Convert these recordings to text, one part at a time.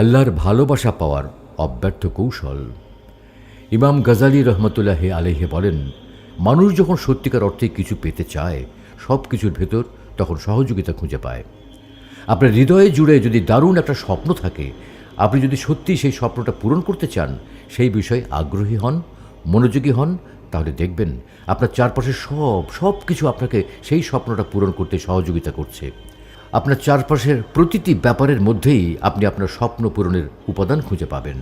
আল্লাহর ভালোবাসা পাওয়ার অব্যর্থ কৌশল। ইমাম গজালি রহমতুল্লাহ আলহে বলেন, মানুষ যখন সত্যিকার অর্থে কিছু পেতে চায় সব কিছুর ভেতর তখন সহযোগিতা খুঁজে পায়। আপনার হৃদয়ে জুড়ে যদি দারুণ একটা স্বপ্ন থাকে, আপনি যদি সত্যি সেই স্বপ্নটা পূরণ করতে চান, সেই বিষয়ে আগ্রহী হন, মনোযোগী হন, তাহলে দেখবেন আপনার চারপাশে সব সব কিছু আপনাকে সেই স্বপ্নটা পূরণ করতে সহযোগিতা করছে। আপনার চারপাশের প্রতিটি ব্যাপারের মধ্যেই আপনি আপনার স্বপ্ন পূরণের উপাদান খুঁজে পাবেন।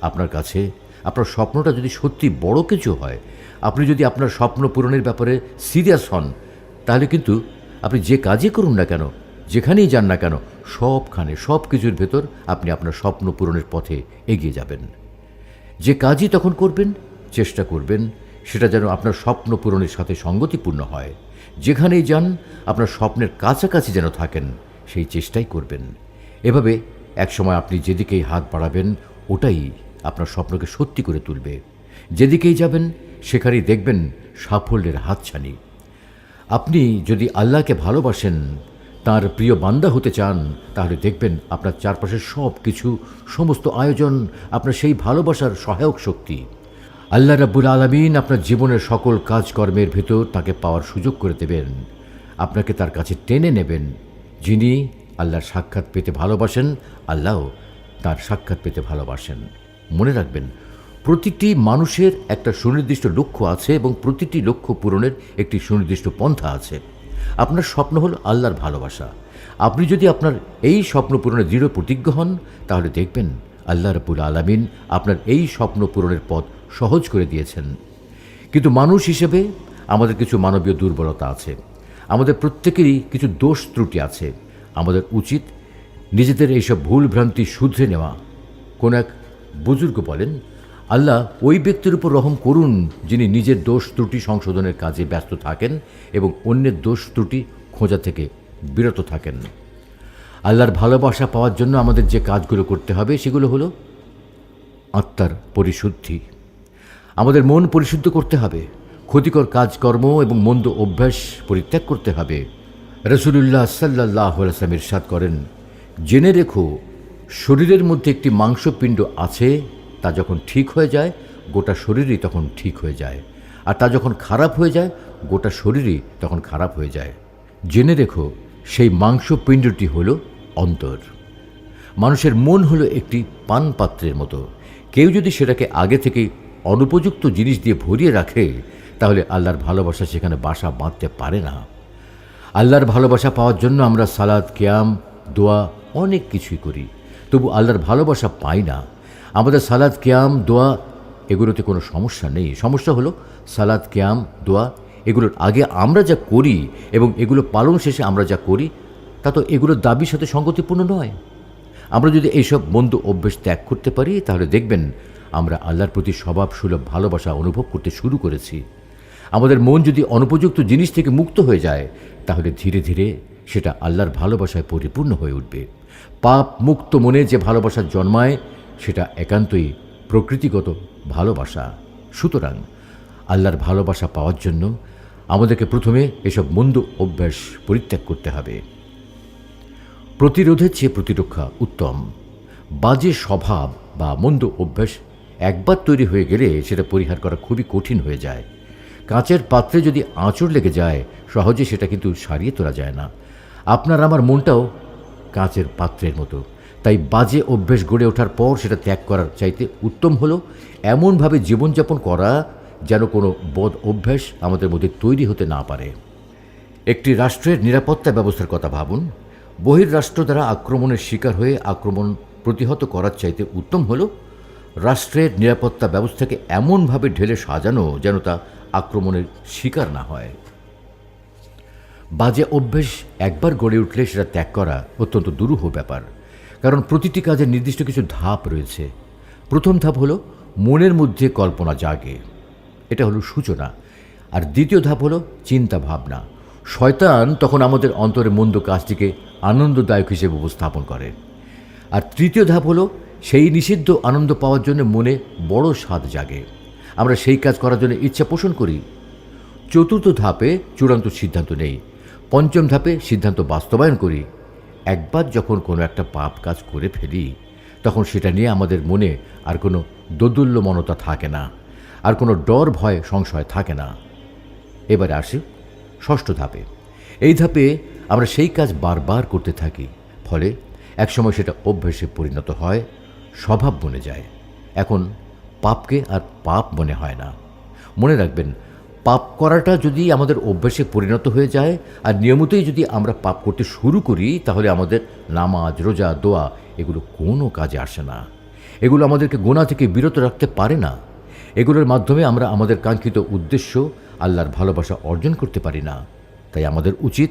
আপনার কাছে আপনার স্বপ্নটা যদি সত্যি বড় কিছু হয়, আপনি যদি আপনার স্বপ্ন পূরণের ব্যাপারে সিরিয়াস হন, তাহলে কিন্তু আপনি যে কাজই করুন না কেন, যেখানেই যান না কেন, সবখানে সব কিছুর ভেতর আপনি আপনার স্বপ্ন পূরণের পথে এগিয়ে যাবেন। যে কাজই তখন করবেন, চেষ্টা করবেন, সেটা যেন আপনার স্বপ্ন পূরণের সাথে সঙ্গতিপূর্ণ হয়। যেখানেই যান, আপনার স্বপ্নের কাছাকাছি যেন থাকেন, সেই চেষ্টাই করবেন। এভাবে একসময় আপনি যেদিকেই হাত বাড়াবেন, ওটাই আপনার স্বপ্নকে সত্যি করে তুলবে। যেদিকেই যাবেন, সেখানেই দেখবেন সাফল্যের হাতছানি। আপনি যদি আল্লাহকে ভালোবাসেন, তার প্রিয় বান্দা হতে চান, তাহলে দেখবেন আপনার চারপাশের সব কিছু সমস্ত আয়োজন, আপনার সেই ভালোবাসার সহায়ক শক্তি। আল্লাহ রাব্বুল আলমিন আপনার জীবনের সকল কাজকর্মের ভেতর তাকে পাওয়ার সুযোগ করে দেবেন। আপনাকে তার কাছে টেনে নেবেন। যিনি আল্লাহর সাক্ষাৎ পেতে ভালোবাসেন, আল্লাহও তার সাক্ষাৎ পেতে ভালোবাসেন। মনে রাখবেন, প্রতিটি মানুষের একটা সুনির্দিষ্ট লক্ষ্য আছে এবং প্রতিটি লক্ষ্য পূরণের একটি সুনির্দিষ্ট পন্থা আছে। আপনার স্বপ্ন হল আল্লাহর ভালোবাসা। আপনি যদি আপনার এই স্বপ্ন পূরণে দৃঢ় প্রতিজ্ঞ হন, তাহলে দেখবেন, আল্লাহ রবুল আলমিন আপনার এই স্বপ্ন পূরণের পথ সহজ করে দিয়েছেন। কিন্তু মানুষ হিসেবে আমাদের কিছু মানবীয় দুর্বলতা আছে। আমাদের প্রত্যেকেরই কিছু দোষ ত্রুটি আছে। আমাদের উচিত নিজেদের এইসব ভুল ভ্রান্তি শুধরে নেওয়া। কোন এক বুজুর্গ বলেন, আল্লাহ ওই ব্যক্তির উপর রহম করুন যিনি নিজের দোষ ত্রুটি সংশোধনের কাজে ব্যস্ত থাকেন এবং অন্যের দোষ ত্রুটি খোঁজা থেকে বিরত থাকেন। আল্লাহর ভালোবাসা পাওয়ার জন্য আমাদের যে কাজগুলো করতে হবে সেগুলো হলো আত্মার পরিশুদ্ধি। আমাদের মন পরিশুদ্ধ করতে হবে। ক্ষতিকর কাজকর্ম এবং মন্দ অভ্যাস পরিত্যাগ করতে হবে। রসুলুল্লাহ সাল্লাহ আলসাম ইরশাদ করেন, জেনে রেখো, শরীরের মধ্যে একটি মাংসপিণ্ড আছে, তা যখন ঠিক হয়ে যায়, গোটা শরীরই তখন ঠিক হয়ে যায়। আর তা যখন খারাপ হয়ে যায়, গোটা শরীরই তখন খারাপ হয়ে যায়। জেনে রেখো, সেই মাংসপিণ্ডটি হল অন্তর। মানুষের মন হলো একটি পান পাত্রের মতো। কেউ যদি সেটাকে আগে থেকেই অনুপযুক্ত জিনিস দিয়ে ভরিয়ে রাখে, তাহলে আল্লাহর ভালোবাসা সেখানে বাসা বাঁধতে পারে না। আল্লাহর ভালোবাসা পাওয়ার জন্য আমরা সালাদ কেয়াম, দোয়া অনেক কিছুই করি, তবু আল্লাহর ভালোবাসা পাই না। আমাদের সালাদ কেয়াম, দোয়া এগুলোতে কোনো সমস্যা নেই। সমস্যা হলো সালাদ কেয়াম, দোয়া এগুলোর আগে আমরা যা করি এবং এগুলো পালন শেষে আমরা যা করি, তা তো এগুলোর দাবির সাথে সঙ্গতিপূর্ণ নয়। আমরা যদি এইসব মন্দ অভ্যেস ত্যাগ করতে পারি, তাহলে দেখবেন আমরা আল্লাহর প্রতি স্বভাব সুলভ ভালোবাসা অনুভব করতে শুরু করেছি। আমাদের মন যদি অনুপযুক্ত জিনিস থেকে মুক্ত হয়ে যায়, তাহলে ধীরে ধীরে সেটা আল্লাহর ভালোবাসায় পরিপূর্ণ হয়ে উঠবে। পাপ মুক্ত মনে যে ভালোবাসা জন্মায়, সেটা একান্তই প্রকৃতিগত ভালোবাসা। সুতরাং আল্লাহর ভালোবাসা পাওয়ার জন্য আমাদেরকে প্রথমে এসব মন্দ অভ্যাস পরিত্যাগ করতে হবে। প্রতিরোধের চেয়ে প্রতিরক্ষা উত্তম। বাজে স্বভাব বা মন্দ অভ্যাস একবার তৈরি হয়ে গেলে সেটা পরিহার করা খুবই কঠিন হয়ে যায়। কাঁচের পাত্রে যদি আঁচড় লেগে যায়, সহজে সেটা কিন্তু সারিয়ে তোলা যায় না। আপনার আমার মনটাও কাঁচের পাত্রের মতো। তাই বাজে অভ্যেস গড়ে ওঠার পর সেটা ত্যাগ করার চাইতে উত্তম হলো এমনভাবে জীবনযাপন করা যেন কোনো বদ অভ্যাস আমাদের মধ্যে তৈরি হতে না পারে। একটি রাষ্ট্রের নিরাপত্তা ব্যবস্থার কথা ভাবুন। বহির্রাষ্ট্র দ্বারা আক্রমণের শিকার হয়ে আক্রমণ প্রতিহত করার চাইতে উত্তম হল রাষ্ট্রের নিরাপত্তা ব্যবস্থাকে এমনভাবে ঢেলে সাজানো যেন তা আক্রমণের শিকার না হয়। বাজে অভ্যেস একবার গড়ে উঠলে সেটা ত্যাগ করা অত্যন্ত দুরূহ ব্যাপার, কারণ প্রতিটি কাজের নির্দিষ্ট কিছু ধাপ রয়েছে। প্রথম ধাপ হলো মনের মধ্যে কল্পনা জাগে। এটা হলো সূচনা। আর দ্বিতীয় ধাপ হলো চিন্তা ভাবনা। শয়তান তখন আমাদের অন্তরে মন্দ কাজটিকে আনন্দদায়ক হিসেবে উপস্থাপন করে। আর তৃতীয় ধাপ হলো সেই নিষিদ্ধ আনন্দ পাওয়ার জন্য মনে বড় স্বাদ জাগে। আমরা সেই কাজ করার জন্য ইচ্ছা পোষণ করি। চতুর্থ ধাপে চূড়ান্ত সিদ্ধান্ত নেই। পঞ্চম ধাপে সিদ্ধান্ত বাস্তবায়ন করি। একবার যখন কোনো একটা পাপ কাজ করে ফেলি, তখন সেটা নিয়ে আমাদের মনে আর কোনো দোদুল্যমনতা থাকে না, আর কোনো ডর, ভয়, সংশয় থাকে না। এবারে আসি ষষ্ঠ ধাপে। এই ধাপে আমরা সেই কাজ বারবার করতে থাকি, ফলে একসময় সেটা অভ্যেসে পরিণত হয় স্বভাব বনে যায়। এখন পাপকে আর পাপ মনে হয় না। মনে রাখবেন, পাপ করাটা যদি আমাদের অভ্যাসে পরিণত হয়ে যায়, আর নিয়মিতই যদি আমরা পাপ করতে শুরু করি, তাহলে আমাদের নামাজ, রোজা, দোয়া এগুলো কোনো কাজে আসে না। এগুলো আমাদেরকে গোনা থেকে বিরত রাখতে পারে না। এগুলোর মাধ্যমে আমরা আমাদের কাঙ্ক্ষিত উদ্দেশ্য আল্লাহর ভালোবাসা অর্জন করতে পারি না। তাই আমাদের উচিত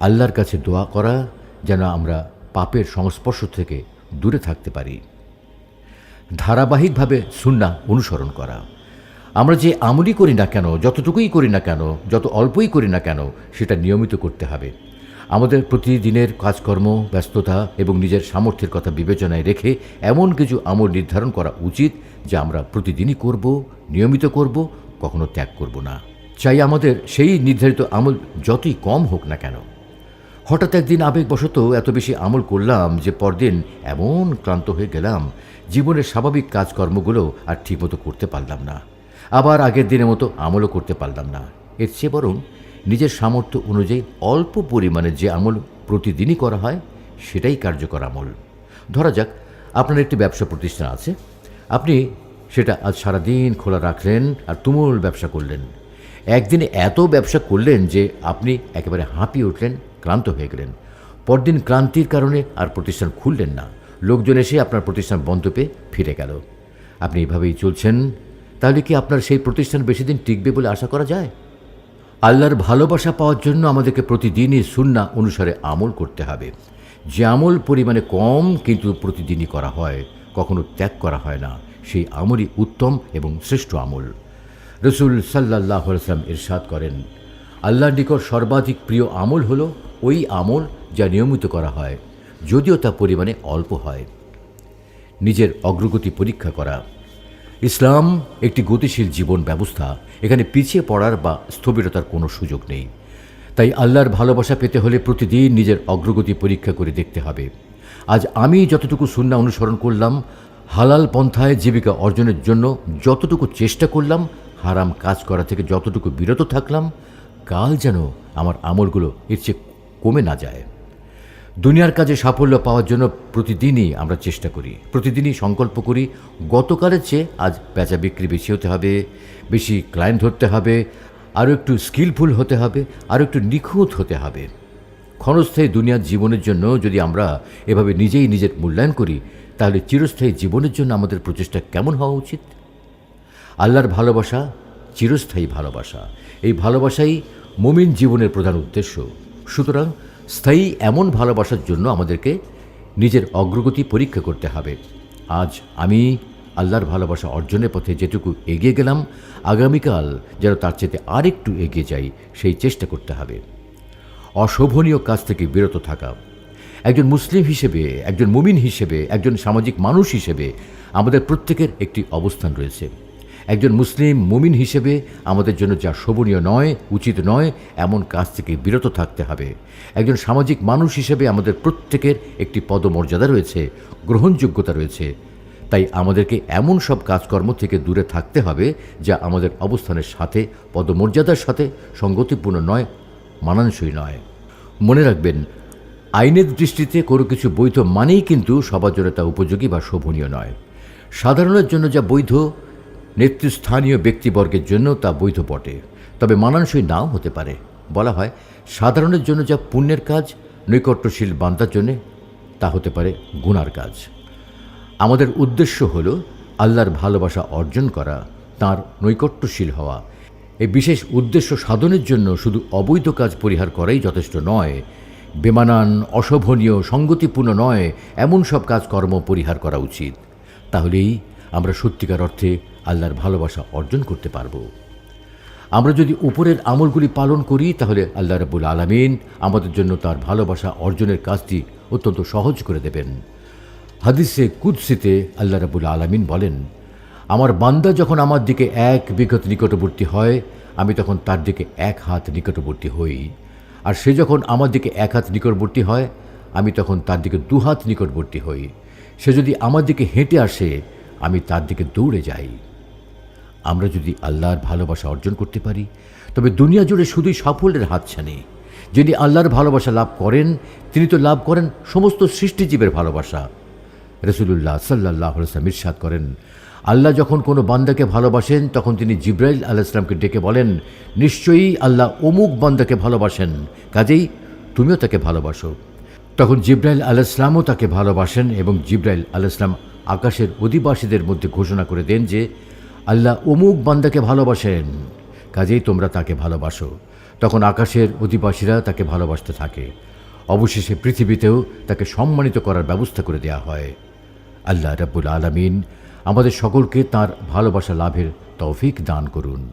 আল্লাহর কাছে দোয়া করা, যেন আমরা পাপের সংস্পর্শ থেকে দূরে থাকতে পারি। ধারাবাহিকভাবে সুন্না অনুসরণ করা। আমরা যে আমলই করি না কেন, যতটুকুই করি না কেন, যত অল্পই করি না কেন, সেটা নিয়মিত করতে হবে। আমাদের প্রতিদিনের কাজকর্ম, ব্যস্ততা এবং নিজের সামর্থ্যের কথা বিবেচনায় রেখে এমন কিছু আমল নির্ধারণ করা উচিত যা আমরা প্রতিদিনই করব, নিয়মিত করব, কখনো ত্যাগ করব না। চাই আমাদের সেই নির্ধারিত আমল যতই কম হোক না কেন হঠাৎ একদিন আবেগবশত এত বেশি আমল করলাম যে পরদিন এমন ক্লান্ত হয়ে গেলাম, জীবনের স্বাভাবিক কাজকর্মগুলো আর ঠিকমতো করতে পারলাম না। আবার আগের দিনের মতো আমলও করতে পারলাম না। এর চেয়ে বরং নিজের সামর্থ্য অনুযায়ী অল্প পরিমাণে যে আমল প্রতিদিনই করা হয়, সেটাই কার্যকর আমল। ধরা যাক, আপনার একটি ব্যবসা প্রতিষ্ঠান আছে। আপনি সেটা আজ সারাদিন খোলা রাখলেন আর তুমুল ব্যবসা করলেন। একদিনে এত ব্যবসা করলেন যে আপনি একেবারে হাঁপিয়ে উঠলেন। ক্লান্ত হয়ে গেলেন। পরদিন ক্লান্তির কারণে আর প্রতিষ্ঠান খুললেন না। লোকজন এসে আপনার প্রতিষ্ঠান বন্ধ পেয়ে ফিরে গেল। আপনি এভাবেই চলছেন, তাহলে কি আপনার সেই প্রতিষ্ঠান বেশি দিন টিকবে বলে আশা করা যায়? আল্লাহর ভালোবাসা পাওয়ার জন্য আমাদেরকে প্রতিদিনই সুন্না অনুসারে আমল করতে হবে। যে আমল পরিমাণে কম কিন্তু প্রতিদিনই করা হয়, কখনো ত্যাগ করা হয় না। সেই আমলই উত্তম এবং শ্রেষ্ঠ আমল। রসুল সাল্লাহ সাল্লাম ইরশাদ করেন, আল্লাহর নিকট সর্বাধিক প্রিয় আমল হলো ওই আমল যা নিয়মিত করা হয়, যদিও তা পরিমাণে অল্প হয়। নিজের অগ্রগতি পরীক্ষা করা। ইসলাম একটি গতিশীল জীবন ব্যবস্থা, এখানে পিছিয়ে পড়ার বা স্থবিরতার কোনো সুযোগ নেই। তাই আল্লাহর ভালোবাসা পেতে হলে প্রতিদিন নিজের অগ্রগতি পরীক্ষা করে দেখতে হবে। আজ আমি যতটুকু সুন্না অনুসরণ করলাম, হালাল পন্থায় জীবিকা অর্জনের জন্য যতটুকু চেষ্টা করলাম, হারাম কাজ করা থেকে যতটুকু বিরত থাকলাম, কাল যেন আমার আমলগুলো এর চেয়ে কমে না যায়। দুনিয়ার কাজে সাফল্য পাওয়ার জন্য প্রতিদিনই আমরা চেষ্টা করি। প্রতিদিনই সংকল্প করি, গতকালের চেয়ে আজ বেচা বিক্রি বেশি হতে হবে, বেশি ক্লায়েন্ট ধরতে হবে, আরও একটু স্কিলফুল হতে হবে, আরও একটু নিখুঁত হতে হবে। ক্ষণস্থায়ী দুনিয়ার জীবনের জন্য যদি আমরা এভাবে নিজেই নিজের মূল্যায়ন করি, তাহলে চিরস্থায়ী জীবনের জন্য আমাদের প্রচেষ্টা কেমন হওয়া উচিত? আল্লাহর ভালোবাসা চিরস্থায়ী ভালোবাসা। এই ভালোবাসাই মুমিন জীবনের প্রধান উদ্দেশ্য। সুতরাং স্থায়ী এমন ভালোবাসার জন্য আমাদেরকে নিজের অগ্রগতি পরীক্ষা করতে হবে। আজ আমি আল্লাহর ভালোবাসা অর্জনের পথে যেটুকু এগিয়ে গেলাম, আগামীকাল যেন তার চেয়ে আরেকটু এগিয়ে যাই, সেই চেষ্টা করতে হবে। অশোভনীয় কাজ থেকে বিরত থাকা। একজন মুসলিম হিসেবে, একজন মুমিন হিসেবে, একজন সামাজিক মানুষ হিসেবে আমাদের প্রত্যেকের একটি অবস্থান রয়েছে। একজন মুসলিম মুমিন হিসেবে আমাদের জন্য যা শোভনীয় নয়, উচিত নয়, এমন কাজ থেকে বিরত থাকতে হবে। একজন সামাজিক মানুষ হিসেবে আমাদের প্রত্যেকের একটি পদমর্যাদা রয়েছে, গ্রহণযোগ্যতা রয়েছে। তাই আমাদেরকে এমন সব কাজকর্ম থেকে দূরে থাকতে হবে যা আমাদের অবস্থানের সাথে, পদমর্যাদার সাথে সঙ্গতিপূর্ণ নয়, মানানসই নয়। মনে রাখবেন, আইনের দৃষ্টিতে কোনো কিছু বৈধ মানেই কিন্তু সবার জন্য তা উপযোগী বা শোভনীয় নয়। সাধারণের জন্য যা বৈধ নেতৃস্থানীয় ব্যক্তিবর্গের জন্য তা বৈধ বটে। তবে মানানসই নাও হতে পারে। বলা হয়, সাধারণের জন্য যা পুণ্যের কাজ, নৈকট্যশীল বান্দার জন্যে তা হতে পারে গুণার কাজ। আমাদের উদ্দেশ্য হল আল্লাহর ভালোবাসা অর্জন করা, তার নৈকট্যশীল হওয়া। এই বিশেষ উদ্দেশ্য সাধনের জন্য শুধু অবৈধ কাজ পরিহার করাই যথেষ্ট নয়, বেমানান, অশোভনীয়, সঙ্গতিপূর্ণ নয়, এমন সব কাজকর্ম পরিহার করা উচিত। তাহলেই আমরা সত্যিকার অর্থে আল্লাহর ভালোবাসা অর্জন করতে পারব। আমরা যদি উপরের আমলগুলি পালন করি, তাহলে আল্লাহ রাবুল আলমিন আমাদের জন্য তার ভালোবাসা অর্জনের কাজটি অত্যন্ত সহজ করে দেবেন। হাদিসে কুৎসিতে আল্লাহ রাবুল আলমিন বলেন, আমার বান্দা যখন আমার দিকে এক বিগত নিকটবর্তী হয়, আমি তখন তার দিকে এক হাত নিকটবর্তী হই। আর সে যখন আমার দিকে এক হাত নিকটবর্তী হয়, আমি তখন তার দিকে দু হাত নিকটবর্তী হই। সে যদি আমার দিকে হেঁটে আসে, আমি তার দিকে দৌড়ে যাই। আমরা যদি আল্লাহর ভালোবাসা অর্জন করতে পারি, তবে দুনিয়া জুড়ে শুধুই সাফল্যের হাতছানি। যিনি আল্লাহর ভালোবাসা লাভ করেন, তিনি তো লাভ করেন সমস্ত সৃষ্টিজীবের ভালোবাসা। রসুলুল্লাহ সাল্লাহ সাল্লাম ইরশাদ করেন, আল্লাহ যখন কোনো বান্দাকে ভালোবাসেন, তখন তিনি জিব্রাইল আলাইসলামকে ডেকে বলেন, নিশ্চয়ই আল্লাহ অমুক বান্দাকে ভালোবাসেন, কাজেই তুমিও তাকে ভালোবাসো। তখন জিব্রাইল আলাইসলামও তাকে ভালোবাসেন এবং জিব্রাইল আলাইসলাম আকাশের অধিবাসীদের মধ্যে ঘোষণা করে দেন যে আল্লাহ অমুক বান্দাকে ভালোবাসেন, কাজেই তোমরা তাকে ভালোবাসো। তখন আকাশের অধিবাসীরা তাকে ভালোবাসতে থাকে। অবশেষে পৃথিবীতেও তাকে সম্মানিত করার ব্যবস্থা করে দেয়া হয়। আল্লাহ রাবুল আলমিন আমাদের সকলকে তার ভালোবাসা লাভের তৌফিক দান করুন।